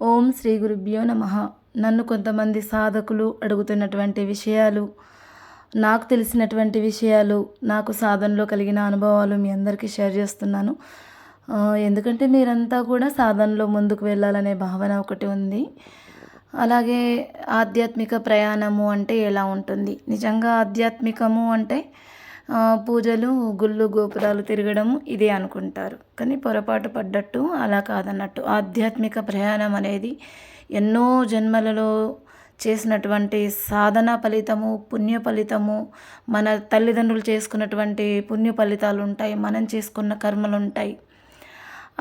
ఓం శ్రీ గురుభ్యో నమ. నన్ను కొంతమంది సాధకులు అడుగుతున్నటువంటి విషయాలు నాకు తెలిసినటువంటి విషయాలు నాకు సాధనలో కలిగిన అనుభవాలు మీ అందరికీ షేర్ చేస్తున్నాను. ఎందుకంటే మీరంతా కూడా సాధనలో ముందుకు వెళ్ళాలనే భావన ఒకటి ఉంది. అలాగే ఆధ్యాత్మిక ప్రయాణము అంటే ఎలా ఉంటుంది? నిజంగా ఆధ్యాత్మికము అంటే పూజలు గుళ్ళు గోపురాలు తిరగడం ఇదే అనుకుంటారు. కానీ పొరపాటు పడ్డట్టు అలా కాదన్నట్టు. ఆధ్యాత్మిక ప్రయాణం అనేది ఎన్నో జన్మలలో చేసినటువంటి సాధన ఫలితము పుణ్య ఫలితము మన తల్లిదండ్రులు చేసుకున్నటువంటి పుణ్య ఫలితాలు ఉంటాయి మనం చేసుకున్న కర్మలు ఉంటాయి.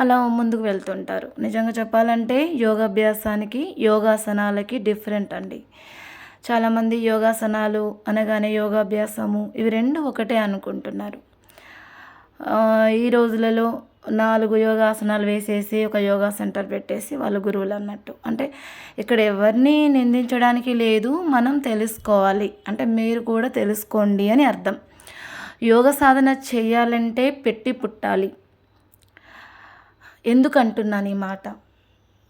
అలా ముందుకు వెళ్తుంటారు. నిజంగా చెప్పాలంటే యోగాభ్యాసానికి యోగాసనాలకి డిఫరెంట్ అండి. చాలామంది యోగాసనాలు అనగానే యోగాభ్యాసము ఇవి రెండు ఒకటే అనుకుంటున్నారు. ఈ రోజులలో నాలుగు యోగాసనాలు వేసేసి ఒక యోగా సెంటర్ పెట్టేసి వాళ్ళు గురువులు అన్నట్టు. అంటే ఇక్కడ ఎవరిని నిందించడానికి లేదు మనం తెలుసుకోవాలి. అంటే మీరు కూడా తెలుసుకోండి అని అర్థం. యోగ సాధన చేయాలంటే పెట్టి పుట్టాలి. ఎందుకంటున్నాను ఈ మాట?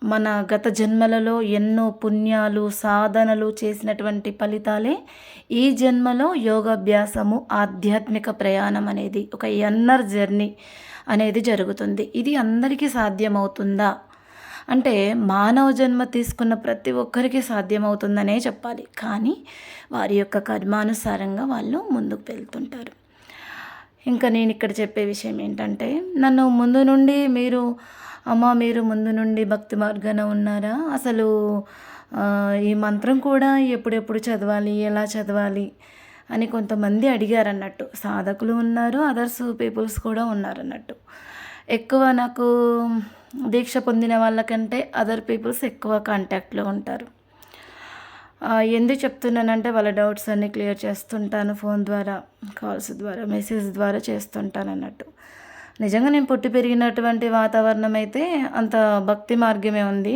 మన గత జన్మలలో ఎన్నో పుణ్యాలు సాధనలు చేసినటువంటి ఫలితాలే ఈ జన్మలో యోగాభ్యాసము ఆధ్యాత్మిక ప్రయాణం అనేది ఒక ఎన్నర్ జర్నీ అనేది జరుగుతుంది. ఇది అందరికీ సాధ్యమవుతుందా? అంటే మానవ జన్మ తీసుకున్న ప్రతి ఒక్కరికి సాధ్యమవుతుందనే చెప్పాలి. కానీ వారి యొక్క కర్మానుసారంగా వాళ్ళు ముందుకు వెళ్తుంటారు. ఇంకా నేను ఇక్కడ చెప్పే విషయం ఏంటంటే నన్ను ముందు నుండి మీరు అమ్మ మీరు ముందు నుండి భక్తి మార్గాన ఉన్నారా? అసలు ఈ మంత్రం కూడా ఎప్పుడెప్పుడు చదవాలి? ఎలా చదవాలి? అని కొంతమంది అడిగారు అన్నట్టు సాధకులు ఉన్నారు అదర్స్ పీపుల్స్ కూడా ఉన్నారు అన్నట్టు ఎక్కువ నాకు దీక్ష పొందిన వాళ్ళకంటే అదర్ పీపుల్స్ ఎక్కువ కాంటాక్ట్లో ఉంటారు. ఎందుకు చెప్తున్నానంటే వాళ్ళ డౌట్స్ అన్నీ క్లియర్ చేస్తుంటాను ఫోన్ ద్వారా కాల్స్ ద్వారా మెసేజ్ ద్వారా చేస్తుంటాను అన్నట్టు నిజంగా నేను పుట్టి పెరిగినటువంటి వాతావరణం అయితే అంత భక్తి మార్గమే ఉంది.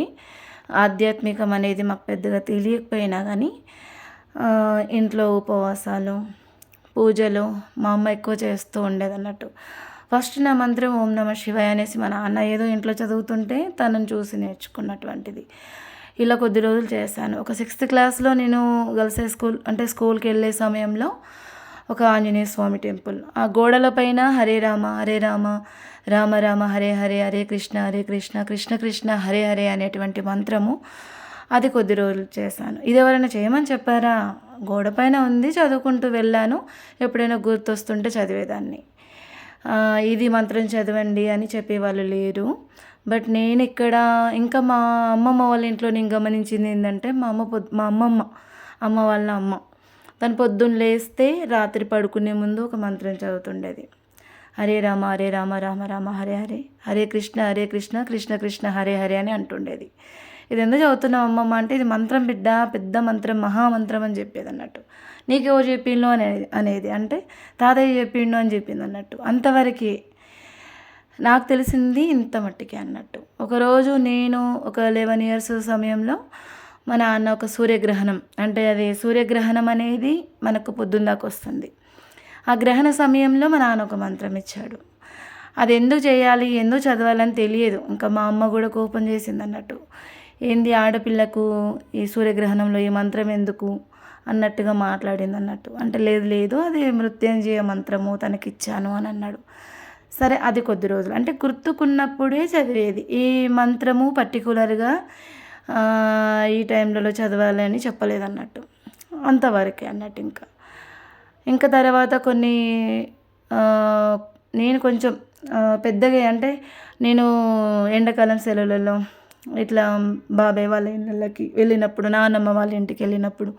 ఆధ్యాత్మికం అనేది మాకు పెద్దగా తెలియకపోయినా కానీ ఇంట్లో ఉపవాసాలు పూజలు మా అమ్మ ఎక్కువ చేస్తూ ఉండేది అన్నట్టు ఫస్ట్ నా మంత్రం ఓం నమ శివాయ అనేసి మా నాన్న ఏదో ఇంట్లో చదువుతుంటే తనను చూసి నేర్చుకున్నటువంటిది. ఇలా కొద్ది రోజులు చేశాను. ఒక సిక్స్త్ క్లాస్లో నేను గర్ల్స్ స్కూల్ అంటే స్కూల్కి వెళ్ళే సమయంలో ఒక ఆంజనేయ స్వామి టెంపుల్. ఆ గోడల పైన హరే రామ హరే రామ రామ రామ హరే హరే హరే కృష్ణ హరే కృష్ణ కృష్ణ కృష్ణ హరే హరే అనేటువంటి మంత్రము అది కొద్ది రోజులు చేశాను. ఇది ఎవరైనా చేయమని చెప్పారా? గోడ పైన ఉంది చదువుకుంటూ వెళ్ళాను. ఎప్పుడైనా గుర్తొస్తుంటే చదివేదాన్ని. ఇది మంత్రం చదవండి అని చెప్పేవాళ్ళు లేరు. బట్ నేను ఇక్కడ ఇంకా మా అమ్మమ్మ వాళ్ళ ఇంట్లో నేను గమనించింది ఏంటంటే మా అమ్మ పొద్దు మా అమ్మమ్మ అమ్మ వాళ్ళ అమ్మ. తను పొద్దున్న లేస్తే రాత్రి పడుకునే ముందు ఒక మంత్రం చదువుతుండేది. హరే రామ హరే రామ రామ రామ హరే హరే. హరే కృష్ణ హరే కృష్ణ కృష్ణ కృష్ణ హరే హరే అని అంటుండేది. ఇది ఎందుకు చదువుతున్నావు అమ్మమ్మ అంటే ఇది మంత్రం బిడ్డ పెద్ద మంత్రం మహామంత్రం అని చెప్పేది అన్నట్టు. నీకెవరు చెప్పిండు అనేది అనేది అంటే తాతయ్య చెప్పిండు అని చెప్పింది అన్నట్టు. అంతవరకే నాకు తెలిసింది ఇంత మట్టికే అన్నట్టు. ఒకరోజు నేను ఒక లెవెన్ ఇయర్స్ సమయంలో మా నాన్న ఒక సూర్యగ్రహణం. అంటే అది సూర్యగ్రహణం అనేది మనకు పొద్దున్న దాకా వస్తుంది. ఆ గ్రహణ సమయంలో మా నాన్న ఒక మంత్రం ఇచ్చాడు. అది ఎందుకు చేయాలి ఎందుకు చదవాలని తెలియదు. ఇంకా మా అమ్మ కూడా కోపం చేసింది అన్నట్టు. ఏంది ఆడపిల్లకు ఈ సూర్యగ్రహణంలో ఈ మంత్రం ఎందుకు అన్నట్టుగా మాట్లాడింది అన్నట్టు. అంటే లేదు లేదు అది మృత్యుంజయ మంత్రము తనకిచ్చాను అని అన్నాడు. సరే అది కొద్ది రోజులు. అంటే గుర్తుకున్నప్పుడే చదివేది. ఈ మంత్రము పర్టికులర్గా ఈ టైంలలో చదవాలి అని చెప్పలేదన్నట్టు. అంతవరకే అన్నట్టు ఇంకా. ఇంకా తర్వాత కొన్ని నేను కొంచెం పెద్దగా అంటే నేను ఎండాకాలం సెలవులలో ఇట్లా బాబాయ్ వాళ్ళ ఇళ్ళకి వెళ్ళినప్పుడు నాన్నమ్మ వాళ్ళ ఇంటికి వెళ్ళినప్పుడు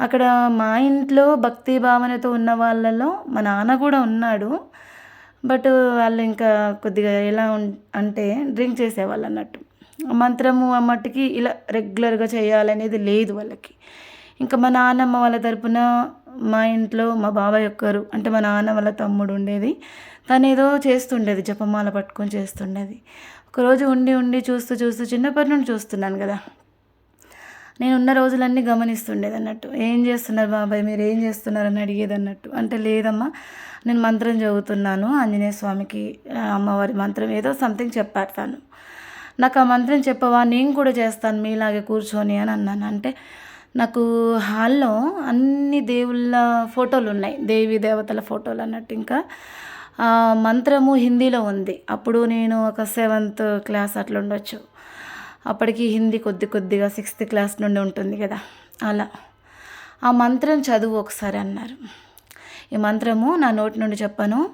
అక్కడ మా ఇంట్లో భక్తి భావనతో ఉన్న వాళ్ళలో మా నాన్న కూడా ఉన్నాడు. బట్ వాళ్ళు ఇంకా కొద్దిగా ఎలా ఉం- అంటే డ్రింక్ చేసేవాళ్ళు అన్నట్టు. మంత్రము మట్టుకి ఇలా రెగ్యులర్గా చేయాలనేది లేదు వాళ్ళకి. ఇంకా మా నాన్నమ్మ వాళ్ళ తరపున మా ఇంట్లో మా బాబాయ్ ఒక్కరు అంటే మా నాన్న వాళ్ళ తమ్ముడు ఉండేది. తను ఏదో చేస్తుండేది జపమాల పట్టుకొని చేస్తుండేది. ఒకరోజు ఉండి ఉండి చూస్తూ చూస్తూ చిన్నప్పటి నుండి చూస్తున్నాను కదా. నేను ఉన్న రోజులన్నీ గమనిస్తుండేది అన్నట్టు. ఏం చేస్తున్నారు బాబాయ్? మీరు ఏం చేస్తున్నారు అని అడిగేది అన్నట్టు. అంటే లేదమ్మా నేను మంత్రం చదువుతున్నాను. ఆంజనేయ స్వామికి అమ్మవారి మంత్రం ఏదో సంథింగ్ చెప్పారు తను. నాకు ఆ మంత్రం చెప్పవా నేను కూడా చేస్తాను మీలాగే కూర్చొని అని అన్నాను. అంటే నాకు హాల్లో అన్ని దేవుళ్ళ ఫోటోలు ఉన్నాయి దేవి దేవతల ఫోటోలు అన్నట్టు. ఇంకా ఆ మంత్రము హిందీలో ఉంది. అప్పుడు నేను ఒక సెవెంత్ క్లాస్ అట్లా ఉండొచ్చు. అప్పటికి హిందీ కొద్ది కొద్దిగా సిక్స్త్ క్లాస్ నుండి ఉంటుంది కదా అలా. ఆ మంత్రం చదువు ఒకసారి అన్నారు. ఈ మంత్రము నా నోటి నుండి చెప్పను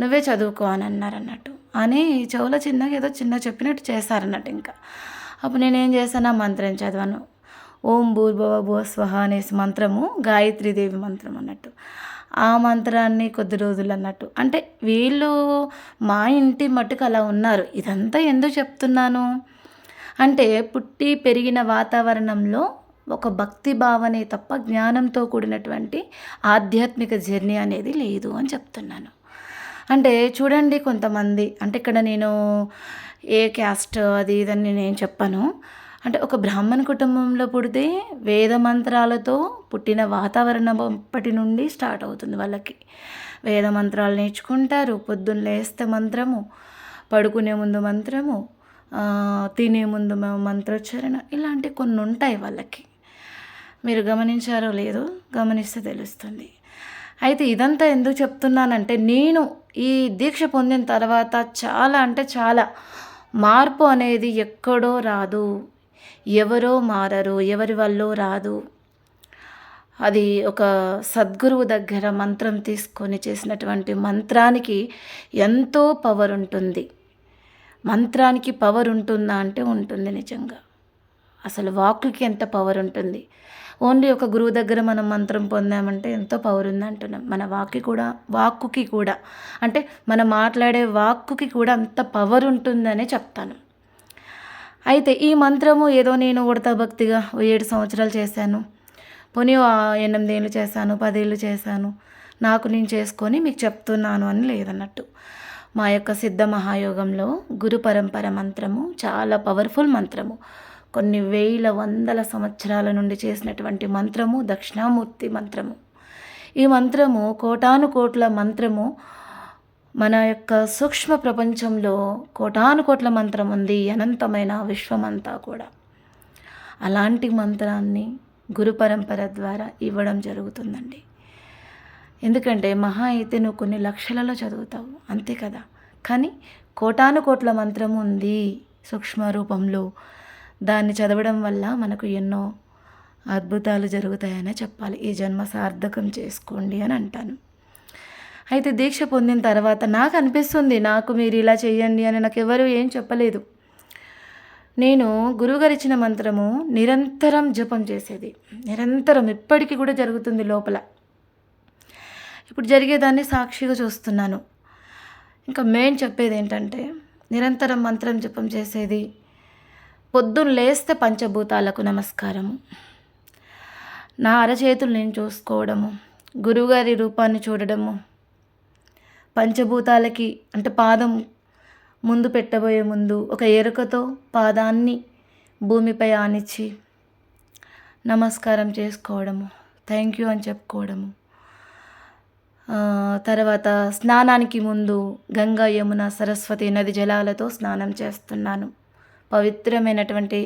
నువ్వే చదువుకో అని అన్నారు అన్నట్టు. అని చెవులో చిన్నగా ఏదో చిన్న చెప్పినట్టు చేశారన్నట్టు ఇంకా. అప్పుడు నేనేం చేశాను? ఆ మంత్రం చదివాను. ఓం భూర్భవ భూస్వహ అనేసి మంత్రము గాయత్రీదేవి మంత్రం అన్నట్టు. ఆ మంత్రాన్ని కొద్ది రోజులు అన్నట్టు. అంటే వీళ్ళు మా ఇంటి మట్టుకు అలా ఉన్నారు. ఇదంతా ఎందుకు చెప్తున్నాను? అంటే పుట్టి పెరిగిన వాతావరణంలో ఒక భక్తి భావనే తప్ప జ్ఞానంతో కూడినటువంటి ఆధ్యాత్మిక జర్నీ అనేది లేదు అని చెప్తున్నాను. అంటే చూడండి కొంతమంది అంటే ఇక్కడ నేను ఏ క్యాస్ట్ అది ఇదని నేను చెప్పాను. అంటే ఒక బ్రాహ్మణ కుటుంబంలో పుడితే వేద మంత్రాలతో పుట్టిన వాతావరణం అప్పటి నుండి స్టార్ట్ అవుతుంది వాళ్ళకి. వేద మంత్రాలు నేర్చుకుంటారు పొద్దున్న లేస్తే మంత్రము పడుకునే ముందు మంత్రము తినే ముందు మంత్రోచ్చారణ ఇలాంటి కొన్ని ఉంటాయి వాళ్ళకి. మీరు గమనించారో లేదో గమనిస్తే తెలుస్తుంది. అయితే ఇదంతా ఎందుకు చెప్తున్నానంటే నేను ఈ దీక్ష పొందిన తర్వాత చాలా అంటే చాలా మార్పు అనేది ఎక్కడో రాదు. ఎవరో మారరు ఎవరి వల్ల రాదు. అది ఒక సద్గురువు దగ్గర మంత్రం తీసుకొని చేసినటువంటి మంత్రానికి ఎంతో పవర్ ఉంటుంది. మంత్రానికి పవర్ ఉంటుందా అంటే ఉంటుంది నిజంగా. అసలు వాక్కి ఎంత పవర్ ఉంటుంది? ఓన్లీ ఒక గురువు దగ్గర మనం మంత్రం పొందామంటే ఎంతో పవర్ ఉంది అంటున్నాం. మన వాక్కి కూడా వాక్కుకి కూడా. అంటే మనం మాట్లాడే వాక్కుకి కూడా అంత పవర్ ఉంటుందనే చెప్తాను. అయితే ఈ మంత్రము ఏదో నేను ఉడతా భక్తిగా ఏడు సంవత్సరాలు చేశాను. పోనీ ఎనిమిదేళ్ళు చేశాను పదేళ్ళు చేశాను. నాకు నేను చేసుకొని మీకు చెప్తున్నాను అని లేదన్నట్టు. మా యొక్క సిద్ధ మహాయోగంలో గురు పరంపర మంత్రము చాలా పవర్ఫుల్ మంత్రము. కొన్ని వేల వందల సంవత్సరాల నుండి చేసినటువంటి మంత్రము దక్షిణామూర్తి మంత్రము. ఈ మంత్రము కోటాను కోట్ల మంత్రము. మన యొక్క సూక్ష్మ ప్రపంచంలో కోటాను కోట్ల మంత్రం ఉంది అనంతమైన విశ్వమంతా కూడా. అలాంటి మంత్రాన్ని గురు పరంపర ద్వారా ఇవ్వడం జరుగుతుందండి. ఎందుకంటే మహా అయితే నువ్వు కొన్ని లక్షలలో చదువుతావు అంతే కదా? కానీ కోటాను కోట్ల మంత్రం ఉంది సూక్ష్మ రూపంలో. దాన్ని చదవడం వల్ల మనకు ఎన్నో అద్భుతాలు జరుగుతాయనే చెప్పాలి. ఈ జన్మ సార్థకం చేసుకోండి అని అంటాను. అయితే దీక్ష పొందిన తర్వాత నాకు అనిపిస్తుంది నాకు మీరు ఇలా చేయండి అని నాకు ఎవరు ఏం చెప్పలేదు. నేను గురువుగారు ఇచ్చిన మంత్రము నిరంతరం జపం చేసేది. నిరంతరం ఇప్పటికీ కూడా జరుగుతుంది లోపల. ఇప్పుడు జరిగేదాన్ని సాక్షిగా చూస్తున్నాను. ఇంకా మెయిన్ చెప్పేది ఏంటంటే నిరంతరం మంత్రం జపం చేసేది. పొద్దున్న లేస్తే పంచభూతాలకు నమస్కారము. నా అరచేతులు నేను చూసుకోవడము. గురువుగారి రూపాన్ని చూడడము. పంచభూతాలకి అంటే పాదం ముందు పెట్టబోయే ముందు ఒక ఎరుకతో పాదాన్ని భూమిపై ఆనిచ్చి నమస్కారం చేసుకోవడము. థ్యాంక్ యూ అని చెప్పుకోవడము. తర్వాత స్నానానికి ముందు గంగా యమున సరస్వతి నది జలాలతో స్నానం చేస్తున్నాను. పవిత్రమైనటువంటి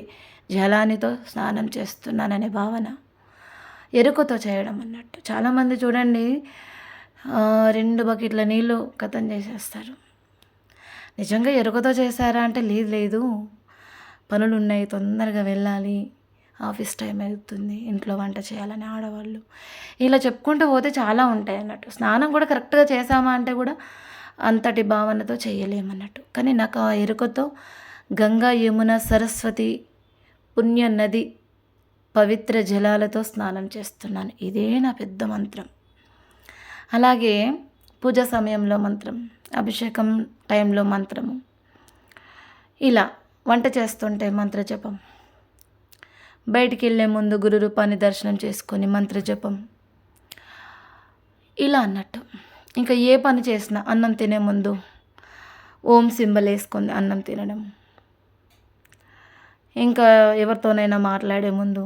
జలానితో స్నానం చేస్తున్నాననే భావన ఎరుకతో చేయడం అన్నట్టు. చాలామంది చూడండి రెండు బకెట్ల నీళ్ళు కథం చేసేస్తారు. నిజంగా ఎరుకతో చేశారా అంటే లేదు లేదు. పనులు ఉన్నాయి తొందరగా వెళ్ళాలి. ఆఫీస్ టైం అవుతుంది ఇంట్లో వంట చేయాలని ఆడవాళ్ళు. ఇలా చెప్పుకుంటూ పోతే చాలా ఉంటాయి అన్నట్టు. స్నానం కూడా కరెక్ట్గా చేసామా అంటే కూడా అంతటి భావనతో చేయలేమన్నట్టు. కానీ నాకు ఆ ఎరుకతో గంగా యమున సరస్వతి పుణ్య నది పవిత్ర జలాలతో స్నానం చేస్తున్నాను. ఇదే నా పెద్ద మంత్రం. అలాగే పూజ సమయంలో మంత్రం అభిషేకం టైంలో మంత్రము. ఇలా వంట చేస్తుంటే మంత్రజపం బయటికి వెళ్ళే ముందు గురు రూపాన్ని దర్శనం చేసుకొని మంత్రజపం ఇలా అన్నట్టు. ఇంకా ఏ పని చేసినా అన్నం తినే ముందు ఓం సింబల్ వేసుకొని అన్నం తినడం. ఇంకా ఎవరితోనైనా మాట్లాడే ముందు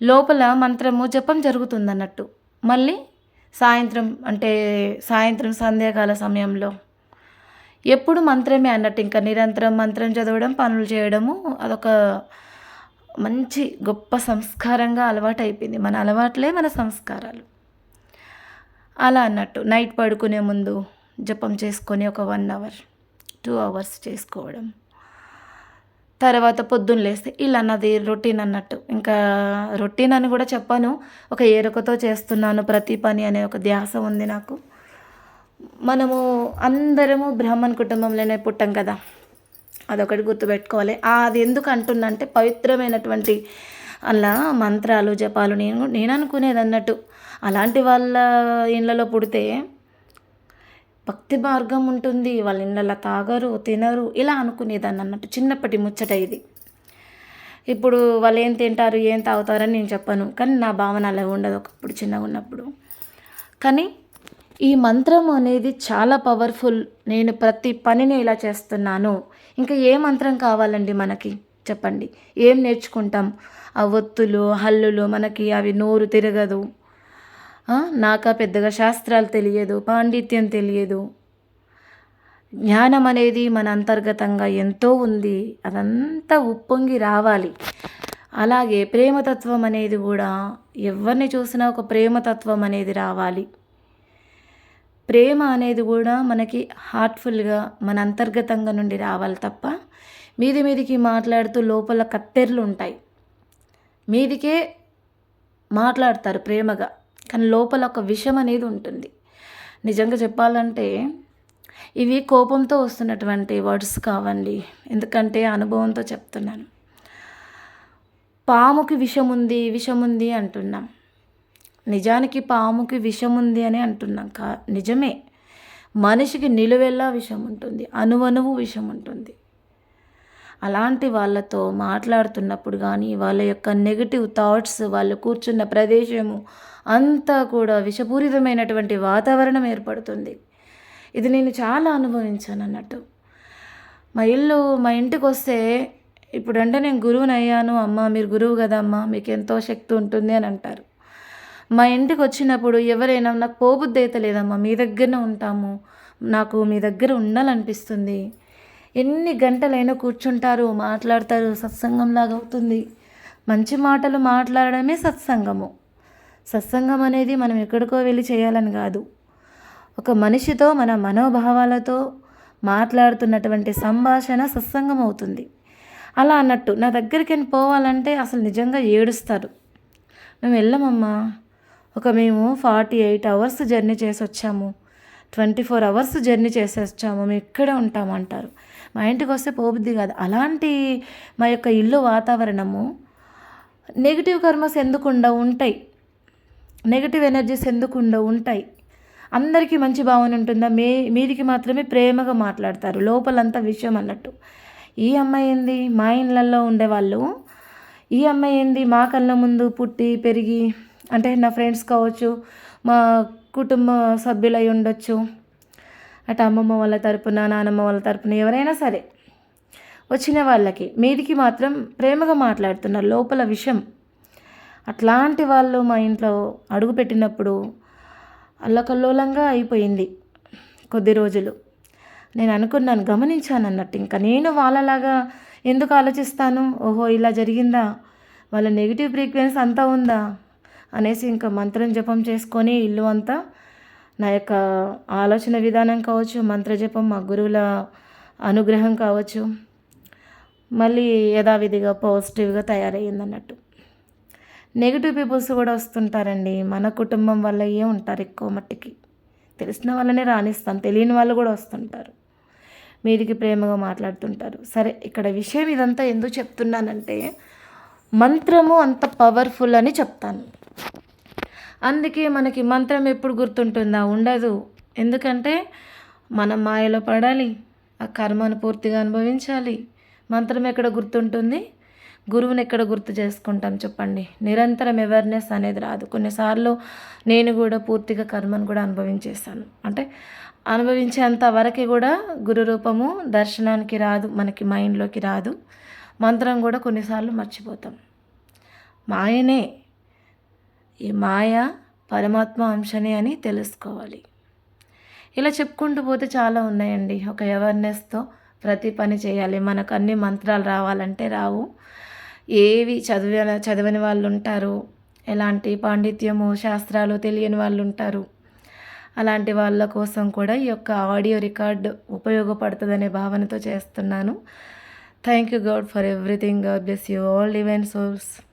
లోపల మంత్రము జపం జరుగుతుంది అన్నట్టు మళ్ళీ సాయంత్రం అంటే సాయంత్రం సంధ్యాకాల సమయంలో ఎప్పుడు మంత్రమే అన్నట్టు ఇంకా నిరంతరం మంత్రం చదవడం పనులు చేయడము అదొక మంచి గొప్ప సంస్కారంగా అలవాటు అయిపోయింది మన అలవాట్లే మన సంస్కారాలు. అలా అన్నట్టు నైట్ పడుకునే ముందు జపం చేసుకొని ఒక వన్ అవర్ టూ అవర్స్ చేసుకోవడం. తర్వాత పొద్దున్న లేస్తే ఇలా అన్నది రొటీన్ అన్నట్టు. ఇంకా రొటీన్ అని కూడా చెప్పాను. ఒక ఏరుకతో చేస్తున్నాను ప్రతి పని అనే ఒక ధ్యాస ఉంది నాకు. మనము అందరము బ్రాహ్మణ్ కుటుంబంలోనే పుట్టాం కదా. అదొకటి గుర్తుపెట్టుకోవాలి. అది ఎందుకు అంటున్నంటే పవిత్రమైనటువంటి అలా మంత్రాలు జపాలు నేను నేను అనుకునేది అన్నట్టు అలాంటి వాళ్ళ ఇళ్ళలో పుడితే భక్తి మార్గం ఉంటుంది వాళ్ళ ఇళ్ళలో తాగరు తినరు ఇలా అనుకునేదాన్ని అన్నట్టు చిన్నప్పటి ముచ్చట ఇది. ఇప్పుడు వాళ్ళు ఏం తింటారు ఏం తాగుతారని నేను చెప్పను కానీ నా భావన అలా ఉండదు ఒకప్పుడు చిన్నగా ఉన్నప్పుడు. కానీ ఈ మంత్రం అనేది చాలా పవర్ఫుల్ నేను ప్రతి పనిని ఇలా చేస్తున్నాను. ఇంకా ఏ మంత్రం కావాలండి మనకి? చెప్పండి. ఏం నేర్చుకుంటాం? ఆ ఒత్తులు హల్లులు మనకి అవి నోరు తిరగదు. నాకు పెద్దగా శాస్త్రాలు తెలియదు పాండిత్యం తెలియదు. జ్ఞానం అనేది మన అంతర్గతంగా ఎంతో ఉంది అదంతా ఉప్పొంగి రావాలి. అలాగే ప్రేమతత్వం అనేది కూడా ఎవరిని చూసినా ఒక ప్రేమతత్వం అనేది రావాలి. ప్రేమ అనేది కూడా మనకి హార్ట్ఫుల్గా మన అంతర్గతంగా నుండి రావాలి తప్ప మీది మీదికి మాట్లాడుతూ లోపల కత్తెర్లు ఉంటాయి. మీదికే మాట్లాడతారు ప్రేమగా. కానీ లోపల ఒక విషం అనేది ఉంటుంది. నిజంగా చెప్పాలంటే ఇవి కోపంతో వస్తున్నటువంటి వర్డ్స్ కావండి. ఎందుకంటే అనుభవంతో చెప్తున్నాను. పాముకి విషం ఉంది విషం ఉంది అంటున్నాం. నిజానికి పాముకి విషం ఉంది అని అంటున్నాం కా నిజమే. మనిషికి నిలువెల్లా విషం ఉంటుంది అనువనువు విషం ఉంటుంది. అలాంటి వాళ్ళతో మాట్లాడుతున్నప్పుడు కానీ వాళ్ళ యొక్క నెగిటివ్ థాట్స్ వాళ్ళు కూర్చున్న ప్రదేశము అంతా కూడా విషపూరితమైనటువంటి వాతావరణం ఏర్పడుతుంది. ఇది నేను చాలా అనుభవించాను అన్నట్టు. మా ఇల్లు మా ఇంటికి వస్తే ఇప్పుడంటే నేను గురువుని అయ్యాను అమ్మ మీరు గురువు కదమ్మా మీకు ఎంతో శక్తి ఉంటుంది అని అంటారు. మా ఇంటికి వచ్చినప్పుడు ఎవరైనా నాకు పోబుద్ది అయితే లేదమ్మా మీ దగ్గరనే ఉంటాము నాకు మీ దగ్గర ఉండాలనిపిస్తుంది ఎన్ని గంటలైనా కూర్చుంటారు మాట్లాడతారు సత్సంగంలాగా అవుతుంది. మంచి మాటలు మాట్లాడడమే సత్సంగము. సత్సంగం అనేది మనం ఎక్కడికో వెళ్ళి చేయాలని కాదు. ఒక మనిషితో మన మనోభావాలతో మాట్లాడుతున్నటువంటి సంభాషణ సత్సంగం అవుతుంది. అలా అన్నట్టు నా దగ్గరికి పోవాలంటే అసలు నిజంగా ఏడుస్తారు. మేము వెళ్ళమమ్మా. ఒక మేము ఫార్టీ ఎయిట్ అవర్స్ జర్నీ చేసి వచ్చాము ట్వంటీ ఫోర్ అవర్స్ జర్నీ చేసి వచ్చాము మేము ఇక్కడే ఉంటామంటారు మా ఇంటికి వస్తే పోబుద్ది కాదు. అలాంటి మా యొక్క ఇల్లు వాతావరణము నెగిటివ్ కర్మస్ ఎందుకు ఉండవు ఉంటాయి? నెగిటివ్ ఎనర్జీస్ ఎందుకు ఉండవు ఉంటాయి? అందరికీ మంచి భావన ఉంటుందా? మీ మీదికి మాత్రమే ప్రేమగా మాట్లాడతారు. లోపలంతా విషయం అన్నట్టు. ఈ అమ్మాయి ఏంది? మా ఇళ్ళల్లో ఉండేవాళ్ళు. ఈ అమ్మాయి ఏంది? మా కళ్ళ ముందు పుట్టి పెరిగి అంటే నా ఫ్రెండ్స్ కావచ్చు మా కుటుంబ సభ్యులై ఉండొచ్చు. అటు అమ్మమ్మ వాళ్ళ తరపున నానమ్మ వాళ్ళ తరపున ఎవరైనా సరే వచ్చిన వాళ్ళకి మీదికి మాత్రం ప్రేమగా మాట్లాడుతున్నారు లోపల విషయం అట్లాంటి వాళ్ళు మా ఇంట్లో అడుగు పెట్టినప్పుడు అల్లకల్లోలంగా అయిపోయింది కొద్ది రోజులు. నేను అనుకున్నాను గమనించాను అన్నట్టు ఇంకా నేను వాళ్ళలాగా ఎందుకు ఆలోచిస్తాను? ఓహో ఇలా జరిగిందా? వాళ్ళ నెగిటివ్ ఫ్రీక్వెన్సీ అంతా ఉందా? అనేసి ఇంకా మంత్రం జపం చేసుకొని ఇల్లు అంతా నా యొక్క ఆలోచన విధానం కావచ్చు మంత్రజపం మా గురువుల అనుగ్రహం కావచ్చు మళ్ళీ యథావిధిగా పాజిటివ్గా తయారయ్యింది అన్నట్టు నెగిటివ్ పీపుల్స్ కూడా వస్తుంటారండి. మన కుటుంబం వల్లయే ఉంటారు ఎక్కువ మట్టికి. తెలిసిన వాళ్ళనే రాణిస్తాం తెలియని వాళ్ళు కూడా వస్తుంటారు. మీదికి ప్రేమగా మాట్లాడుతుంటారు. సరే ఇక్కడ విషయం ఇదంతా ఎందుకు చెప్తున్నానంటే మంత్రము అంత పవర్ఫుల్ అని చెప్తాను. అందుకే మనకి మంత్రం ఎప్పుడు గుర్తుంటుందా? ఉండదు. ఎందుకంటే మనం మాయలో పడాలి ఆ కర్మను పూర్తిగా అనుభవించాలి. మంత్రం ఎక్కడ గుర్తుంటుంది? గురువుని ఎక్కడ గుర్తు చేసుకుంటాం చెప్పండి. నిరంతరం అవేర్నెస్ అనేది రాదు. కొన్నిసార్లు నేను కూడా పూర్తిగా కర్మను కూడా అనుభవించేసాను అంటే అనుభవించేంత వరకు కూడా గురు రూపము దర్శనానికి రాదు మనకి మైండ్లోకి రాదు. మంత్రం కూడా కొన్నిసార్లు మర్చిపోతాం. మాయనే ఈ మాయ పరమాత్మ అంశనే అని తెలుసుకోవాలి. ఇలా చెప్పుకుంటూ పోతే చాలా ఉన్నాయండి. ఒక అవేర్నెస్తో ప్రతి పని చేయాలి. మనకు అన్ని మంత్రాలు రావాలంటే రావు. ఏవి చదివిన చదివిన వాళ్ళు ఉంటారు ఎలాంటి పాండిత్యము శాస్త్రాలు తెలియని వాళ్ళు ఉంటారు అలాంటి వాళ్ళ కోసం కూడా ఈ యొక్క ఆడియో రికార్డ్ ఉపయోగపడుతుందనే భావనతో చేస్తున్నాను. Thank you God for everything God bless you all event souls